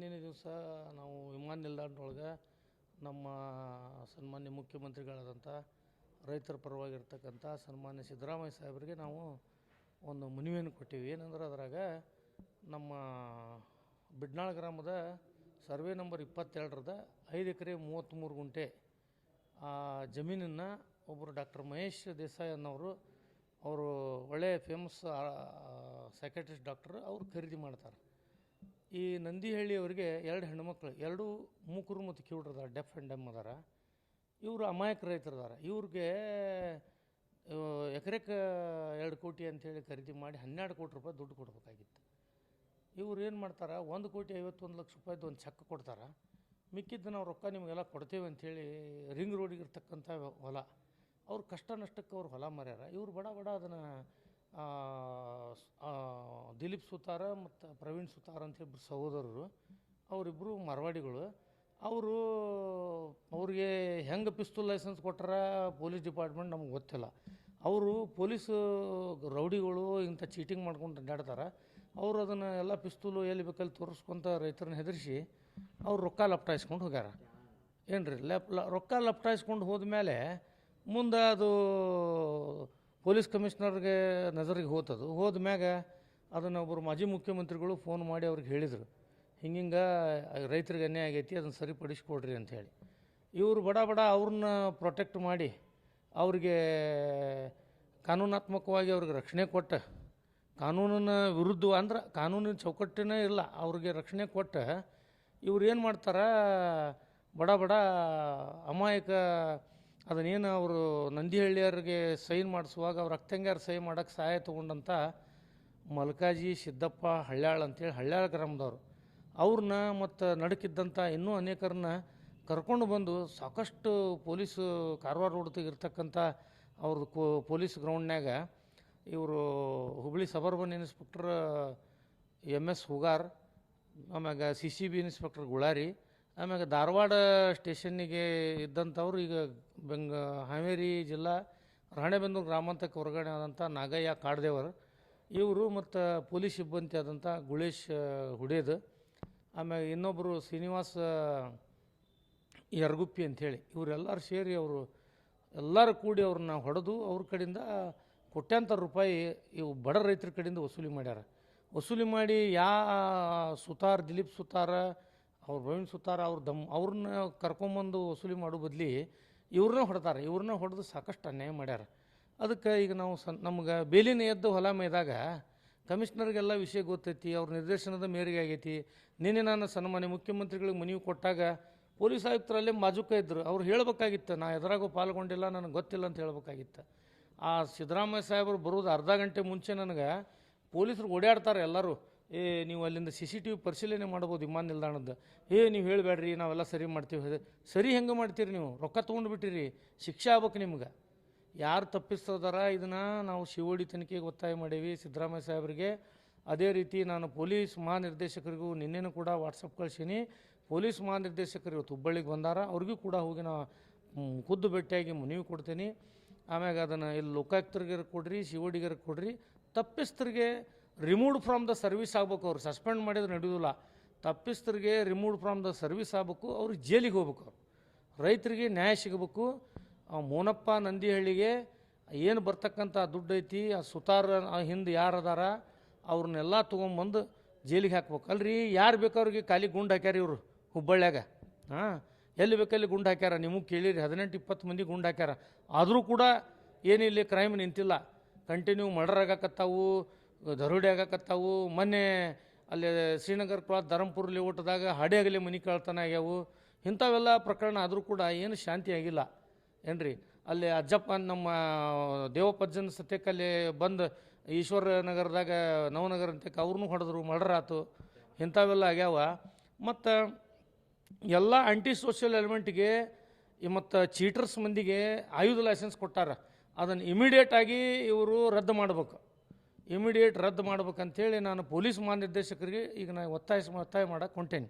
ನಿನ್ನೆ ದಿವಸ ನಾವು ವಿಮಾನ ನಿಲ್ದಾಣದೊಳಗೆ ನಮ್ಮ ಸನ್ಮಾನ್ಯ ಮುಖ್ಯಮಂತ್ರಿಗಳಾದಂಥ ರೈತರ ಪರವಾಗಿರ್ತಕ್ಕಂಥ ಸನ್ಮಾನ್ಯ ಸಿದ್ದರಾಮಯ್ಯ ಸಾಹೇಬರಿಗೆ ನಾವು ಒಂದು ಮನವಿಯನ್ನು ಕೊಟ್ಟಿವಿ. ಏನಂದ್ರೆ ಅದರಾಗ ನಮ್ಮ ಬಿಡ್ನಾಳ್ ಗ್ರಾಮದ ಸರ್ವೆ ನಂಬರ್ ಇಪ್ಪತ್ತೆರಡರದ ಐದು ಎಕರೆ ಮೂವತ್ತ್ಮೂರು ಗುಂಟೆ ಆ ಜಮೀನನ್ನು ಒಬ್ಬರು ಡಾಕ್ಟರ್ ಮಹೇಶ್ ದೇಸಾಯಿ ಅನ್ನೋರು, ಅವರು ಒಳ್ಳೆಯ ಫೇಮಸ್ ಸೈಕಾಟ್ರಿಸ್ಟ್ ಡಾಕ್ಟ್ರು ಅವ್ರು ಖರೀದಿ ಮಾಡ್ತಾರೆ. ಈ ನಂದಿಹಳ್ಳಿಯವ್ರಿಗೆ ಎರಡು ಹೆಣ್ಮಕ್ಳು, ಎರಡು ಮೂಕರು ಮತ್ತು ಕಿವುಡ್ರದಾರ ಡೆಫ್ ಆ್ಯಂಡ್ ಡೆಮ್ ಅದಾರ. ಇವರು ಅಮಾಯಕ ರೈತರದಾರ ಇವ್ರಿಗೆ ಎಕರೆಕ ಎರಡು ಕೋಟಿ ಅಂಥೇಳಿ ಖರೀದಿ ಮಾಡಿ ಹನ್ನೆರಡು ಕೋಟಿ ರೂಪಾಯಿ ದುಡ್ಡು ಕೊಡ್ಬೇಕಾಗಿತ್ತು. ಇವ್ರು ಏನು ಮಾಡ್ತಾರೆ, ಒಂದು ಕೋಟಿ ಐವತ್ತೊಂದು ಲಕ್ಷ ರೂಪಾಯಿದು ಒಂದು ಚೆಕ್ ಕೊಡ್ತಾರೆ. ಮಿಕ್ಕಿದ್ದು ನಾವು ರೊಕ್ಕ ನಿಮಗೆಲ್ಲ ಕೊಡ್ತೇವೆ ಅಂಥೇಳಿ ರಿಂಗ್ ರೋಡಿಗೆ ಇರ್ತಕ್ಕಂಥ ಹೊಲ. ಅವ್ರ ಕಷ್ಟ ನಷ್ಟಕ್ಕೆ ಅವ್ರು ಹೊಲ ಮರ್ಯಾರ. ಇವ್ರು ಬಡ ಬಡ ಅದನ್ನು ದಿಲೀಪ್ ಸುತಾರ ಮತ್ತು ಪ್ರವೀಣ್ ಸುತಾರ ಅಂತ ಇಬ್ಬರು ಸಹೋದರರು ಅವರಿಬ್ಬರು ಮಾರ್ವಾಡಿಗಳು. ಅವರು, ಅವ್ರಿಗೆ ಹೆಂಗೆ ಪಿಸ್ತೂಲ್ ಲೈಸೆನ್ಸ್ ಕೊಟ್ಟಾರ ಪೊಲೀಸ್ ಡಿಪಾರ್ಟ್ಮೆಂಟ್ ನಮ್ಗೆ ಗೊತ್ತಿಲ್ಲ. ಅವರು ಪೊಲೀಸ್, ರೌಡಿಗಳು ಇಂಥ ಚೀಟಿಂಗ್ ಮಾಡ್ಕೊಂಡು ಅಡ್ಡಾಡ್ತಾರೆ ಅವರು ಅದನ್ನು ಎಲ್ಲ ಪಿಸ್ತೂಲು ಎಲ್ಲಿ ಬೇಕಲ್ಲಿ ತೋರಿಸ್ಕೊಂತ ರೈತರನ್ನ ಹೆದರಿಸಿ ಅವ್ರು ರೊಕ್ಕ ಲಪ್ಟಾಯಿಸ್ಕೊಂಡು ಹೋಗ್ಯಾರ. ಏನು ರೀ ಲೆಪ್ ರೊಕ್ಕ ಲಪ್ಟಾಯಿಸ್ಕೊಂಡು ಹೋದ್ಮೇಲೆ ಮುಂದೆ ಅದು ಪೊಲೀಸ್ ಕಮಿಷನರ್ಗೆ ನಜರಿಗೆ ಹೋತದು. ಹೋದ್ಮ್ಯಾಗ ಅದನ್ನು ಒಬ್ಬರು ಮಾಜಿ ಮುಖ್ಯಮಂತ್ರಿಗಳು ಫೋನ್ ಮಾಡಿ ಅವ್ರಿಗೆ ಹೇಳಿದರು. ಹಿಂಗೆ ರೈತರಿಗೆ ಅನ್ಯಾಯ ಆಗೈತಿ, ಅದನ್ನು ಸರಿಪಡಿಸ್ಕೊಡ್ರಿ ಅಂಥೇಳಿ ಇವರು ಬಡ ಬಡ ಅವ್ರನ್ನ ಪ್ರೊಟೆಕ್ಟ್ ಮಾಡಿ ಅವ್ರಿಗೆ ಕಾನೂನಾತ್ಮಕವಾಗಿ ಅವ್ರಿಗೆ ರಕ್ಷಣೆ ಕೊಟ್ಟ. ಕಾನೂನಿನ ವಿರುದ್ಧ ಅಂದ್ರೆ ಕಾನೂನಿನ ಚೌಕಟ್ಟಿನೇ ಇಲ್ಲ, ಅವ್ರಿಗೆ ರಕ್ಷಣೆ ಕೊಟ್ಟ. ಇವ್ರು ಏನು ಮಾಡ್ತಾರೆ, ಬಡ ಬಡ ಅಮಾಯಕ ಅದನ್ನೇನು ಅವರು ನಂದಿಹಳ್ಳಿಯವ್ರಿಗೆ ಸೈನ್ ಮಾಡಿಸುವಾಗ ಅವ್ರ ಅಕ್ತಂಗ್ಯಾರ ಸೈನ್ ಮಾಡೋಕ್ಕೆ ಸಹಾಯ ತೊಗೊಂಡಂಥ ಮಲ್ಕಾಜಿ, ಸಿದ್ದಪ್ಪ, ಹಳ್ಯಾಳ್ ಅಂತೇಳಿ ಹಳ್ಯಾಳ್ ಗ್ರಾಮದವರು. ಅವ್ರನ್ನ ಮತ್ತು ನಡುಕಿದ್ದಂಥ ಇನ್ನೂ ಅನೇಕರನ್ನ ಕರ್ಕೊಂಡು ಬಂದು ಸಾಕಷ್ಟು ಪೊಲೀಸ್ ಕಾರವಾರ ರೋಡ್ ಇರ್ತಕ್ಕಂಥ ಅವ್ರದ್ದು ಕೋ ಪೊಲೀಸ್ ಗ್ರೌಂಡ್ನ್ಯಾಗ ಇವರು Hubli suburban inspector M S Hugar, ಆಮ್ಯಾಗ C C B inspector Gulari ಆಮ್ಯಾಗ ಧಾರವಾಡ ಸ್ಟೇಷನ್ನಿಗೆ ಇದ್ದಂಥವ್ರು ಈಗ ಬೆಂಗ, ಹಾವೇರಿ ಜಿಲ್ಲಾ ರಾಣೆಬೆನ್ನೂರು ಗ್ರಾಮಾಂತಕ್ಕೆ ಹೊರಗಡೆ ಆದಂಥ ನಾಗಯ್ಯ ಕಾಡ್ದೇವರು, ಇವರು ಮತ್ತು ಪೊಲೀಸ್ ಸಿಬ್ಬಂದಿ ಆದಂಥ ಗುಳೇಶ್ ಹುಡೇದ್, ಆಮ್ಯಾಗ ಇನ್ನೊಬ್ಬರು ಶ್ರೀನಿವಾಸ, ಯರ್ಗುಪ್ಪಿ ಅಂಥೇಳಿ, ಇವರೆಲ್ಲರೂ ಸೇರಿ ಅವರು ಎಲ್ಲರೂ ಕೂಡಿ ಅವ್ರನ್ನ ಹೊಡೆದು ಅವ್ರ ಕಡೆಯಿಂದ ಕೋಟ್ಯಾಂತರ ರೂಪಾಯಿ ಇವು ಬಡ ರೈತರ ಕಡೆಯಿಂದ ವಸೂಲಿ ಮಾಡ್ಯಾರ. ವಸೂಲಿ ಮಾಡಿ ಯಾ, ಸುತಾರ್ ದಿಲೀಪ್ ಸುತಾರ ಅವ್ರ ಪ್ರವೀಣ್ ಸುತಾರ ಅವ್ರ ದಮ್, ಅವ್ರನ್ನ ಕರ್ಕೊಂಬಂದು ವಸೂಲಿ ಮಾಡೋ ಬದಲಿ ಇವ್ರನ್ನ ಹೊಡ್ತಾರೆ. ಇವ್ರನ್ನ ಹೊಡೆದು ಸಾಕಷ್ಟು ಅನ್ಯಾಯ ಮಾಡ್ಯಾರ. ಅದಕ್ಕೆ ಈಗ ನಾವು ಸನ್, ನಮ್ಗೆ ಬೇಲಿನ ಎದ್ದು ಹೊಲ ಮೇಯ್ದಾಗ ಕಮಿಷನರ್ಗೆಲ್ಲ ವಿಷಯ ಗೊತ್ತೈತಿ, ಅವ್ರ ನಿರ್ದೇಶನದ ಮೇರೆಗೆ ಆಗೈತಿ. ನಿನ್ನೆ ನಾನು ಸನ್ಮಾನ್ಯ ಮುಖ್ಯಮಂತ್ರಿಗಳಿಗೆ ಮನವಿ ಕೊಟ್ಟಾಗ ಪೊಲೀಸ್ ಆಯುಕ್ತರಲ್ಲೇ ಮಾಜುಕ ಇದ್ದರು ಅವ್ರು ಹೇಳಬೇಕಾಗಿತ್ತು, ನಾ ಎದುರಾಗೂ ಪಾಲ್ಗೊಂಡಿಲ್ಲ, ನನಗೆ ಗೊತ್ತಿಲ್ಲ ಅಂತ ಹೇಳಬೇಕಾಗಿತ್ತು. ಆ ಸಿದ್ದರಾಮಯ್ಯ ಸಾಹೇಬರು ಬರೋದು ಅರ್ಧ ಗಂಟೆ ಮುಂಚೆ ನನಗೆ ಪೊಲೀಸರು ಓಡಾಡ್ತಾರೆ ಎಲ್ಲರೂ. ಏ, ನೀವು ಅಲ್ಲಿಂದ ಸಿ ಸಿ ಟಿ ವಿ ಪರಿಶೀಲನೆ ಮಾಡ್ಬೋದು ವಿಮಾನ ನಿಲ್ದಾಣದ. ಏ, ನೀವು ಹೇಳಬೇಡ್ರಿ, ನಾವೆಲ್ಲ ಸರಿ ಮಾಡ್ತೀವಿ. ಸರಿ ಹೆಂಗೆ ಮಾಡ್ತೀರಿ ನೀವು? ರೊಕ್ಕ ತೊಗೊಂಡು ಬಿಟ್ಟಿರಿ. ಶಿಕ್ಷೆ ಆಗ್ಬೇಕು ನಿಮ್ಗೆ. ಯಾರು ತಪ್ಪಿಸ್ತದಾರ ಇದನ್ನು ನಾವು ಶಿವೋಡಿ ತನಿಖೆಗೆ ಒತ್ತಾಯ ಮಾಡೀವಿ. ಸಿದ್ದರಾಮಯ್ಯ ಸಾಹೇಬರಿಗೆ ಅದೇ ರೀತಿ ನಾನು ಪೊಲೀಸ್ ಮಹಾನಿರ್ದೇಶಕರಿಗೂ ನಿನ್ನೆನೂ ಕೂಡ ವಾಟ್ಸಪ್ ಕಳ್ಸೀನಿ. ಪೊಲೀಸ್ ಮಹಾನಿರ್ದೇಶಕರು ಇವತ್ತು ಹುಬ್ಬಳ್ಳಿಗೆ ಬಂದಾರ. ಅವ್ರಿಗೂ ಕೂಡ ಹೋಗಿ ನಾ ಖುದ್ದು ಭೇಟಿಯಾಗಿ ಮನವಿ ಕೊಡ್ತೀನಿ. ಆಮ್ಯಾಗ ಅದನ್ನು ಇಲ್ಲಿ ಲೋಕಾಯುಕ್ತರಿಗೆ ಕೊಡ್ರಿ ಶಿವೋಡಿಗರಿಗೆ ಕೊಡ್ರಿ. ತಪ್ಪಿಸ್ತರಿಗೆ ರಿಮೂವ್ಡ್ ಫ್ರಮ್ ದ ಸರ್ವಿಸ್ ಆಗ್ಬೇಕು ಅವ್ರು. ಸಸ್ಪೆಂಡ್ ಮಾಡಿದ್ರೆ ನಡೆಯೋದಿಲ್ಲ. ತಪ್ಪಿಸ್ತರಿಗೆ ರಿಮೂವ್ಡ್ ಫ್ರಮ್ ದ ಸರ್ವಿಸ್ ಆಗ್ಬೇಕು, ಅವ್ರು ಜೈಲಿಗೆ ಹೋಗ್ಬೇಕು ಅವ್ರು. ರೈತರಿಗೆ ನ್ಯಾಯ ಸಿಗಬೇಕು. ಮೋನಪ್ಪ ನಂದಿಹಳ್ಳಿಗೆ ಏನು ಬರ್ತಕ್ಕಂಥ ದುಡ್ಡು ಐತಿ, ಆ ಸುತಾರ ಹಿಂದೆ ಯಾರು ಅದಾರ ಅವ್ರನ್ನೆಲ್ಲ ತೊಗೊಂಬಂದು ಜೈಲಿಗೆ ಹಾಕ್ಬೇಕು. ಅಲ್ರಿ, ಯಾರು ಬೇಕಾದ್ರಿಗೆ ಖಾಲಿ ಗುಂಡು ಹಾಕ್ಯಾರ ಇವರು ಹುಬ್ಬಳ್ಳಿಯಾಗ. ಹಾಂ ಎಲ್ಲಿ ಬೇಕಲ್ಲಿ ಗುಂಡು ಹಾಕ್ಯಾರ? ನಿಮಗೆ ಕೇಳಿರಿ, ಹದಿನೆಂಟು ಇಪ್ಪತ್ತು ಮಂದಿ ಗುಂಡು ಹಾಕ್ಯಾರ. ಆದರೂ ಕೂಡ ಏನಿಲ್ಲಿ ಕ್ರೈಮ್ ನಿಂತಿಲ್ಲ. ಕಂಟಿನ್ಯೂ ಮರ್ಡರ್ ಆಗಾಕತ್ತಾವು. ದರೋಡೆ ಆಗಕತ್ತಾವು ಮೊನ್ನೆ ಅಲ್ಲಿ ಶ್ರೀನಗರ ಕ್ರಾಸ್ ಊಟದಾಗ ಲೇಔಟ್ದಾಗ ಆಗಲಿ ಮನೆ ಕಳ್ತನ ಆಗ್ಯಾವು. ಇಂಥವೆಲ್ಲ ಪ್ರಕರಣ ಆದರೂ ಕೂಡ ಏನು ಶಾಂತಿ ಆಗಿಲ್ಲ. ಏನ್ರಿ? ಅಲ್ಲಿ ಅಜ್ಜಪ್ಪ ನಮ್ಮ ದೇವಪ್ಪಜ್ಜನ ಸತ್ಯಕ್ಕಲ್ಲಿ ಬಂದು ಈಶ್ವರ ನಗರದಾಗ, ನವನಗರ ಅಂತಕ್ಕೆ ಅವ್ರನ್ನೂ ಹೊಡೆದ್ರು, ಮರ್ಡರ್ ಆತು. ಇಂಥವೆಲ್ಲ ಆಗ್ಯಾವ. ಮತ್ತು ಎಲ್ಲ ಆ್ಯಂಟಿ ಸೋಷಿಯಲ್ ಎಲಿಮೆಂಟ್ಗೆ ಮತ್ತು ಚೀಟರ್ಸ್ ಮಂದಿಗೆ ಆಯುಧ ಲೈಸೆನ್ಸ್ ಕೊಟ್ಟಾರ. ಅದನ್ನು ಇಮಿಡಿಯೇಟಾಗಿ ಇವರು ರದ್ದು ಮಾಡಬೇಕು. ಇಮಿಡಿಯೇಟ್ ರದ್ದು ಮಾಡ್ಬೇಕಂತೇಳಿ ನಾನು ಪೊಲೀಸ್ ಮಹಾನಿರ್ದೇಶಕರಿಗೆ ಈಗ ನಾನು ಒತ್ತಾಯಿಸಿ ಒತ್ತಾಯ ಮಾಡಕ್ಕೆ ಹೊಂಟೇನಿ.